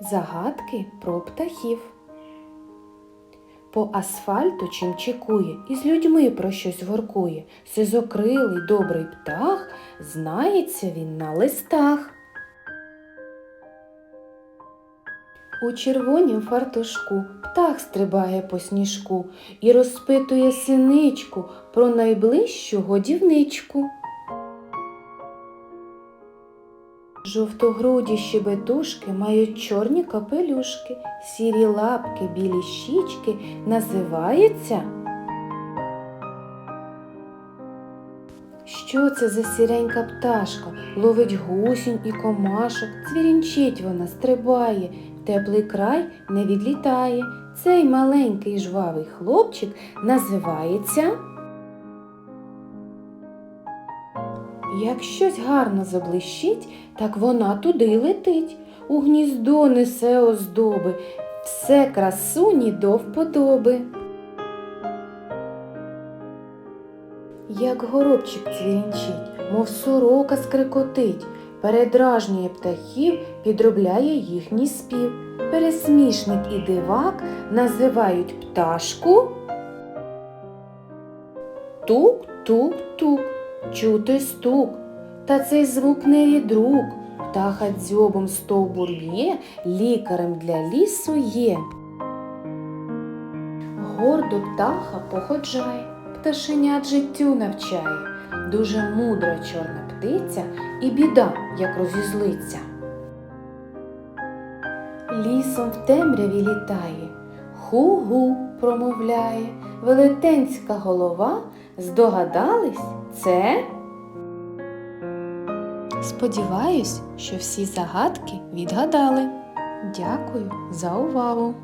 Загадки про птахів. По асфальту чим чекує, і з людьми про щось воркує. Сизокрилий добрий птах, знається він на листах. У червонім фартушку птах стрибає по сніжку і розпитує синичку про найближчу годівничку. Жовтогруді щебетушки мають чорні капелюшки, сірі лапки, білі щічки називаються. Що це за сіренька пташка? Ловить гусінь і комашок, цвірінчить вона стрибає, теплий край не відлітає. Цей маленький жвавий хлопчик називається. Як щось гарно заблищить, так вона туди летить. У гніздо несе оздоби, все красуні до вподоби. Як горобчик цвірінчить, мов сорока скрикотить, передражнює птахів, підробляє їхній спів. Пересмішник і дивак називають пташку. Тук-тук-тук, чути стук, та цей звук не від рук. Птаха дзьобом стовбур б'є, лікарем для лісу є. Гордо птаха походжає, пташенят життю навчає. Дуже мудра чорна птиця і біда, як розізлиться. Лісом в темряві літає, ху-гу промовляє, велетенська голова. Здогадались це? Сподіваюсь, що всі загадки відгадали. Дякую за увагу!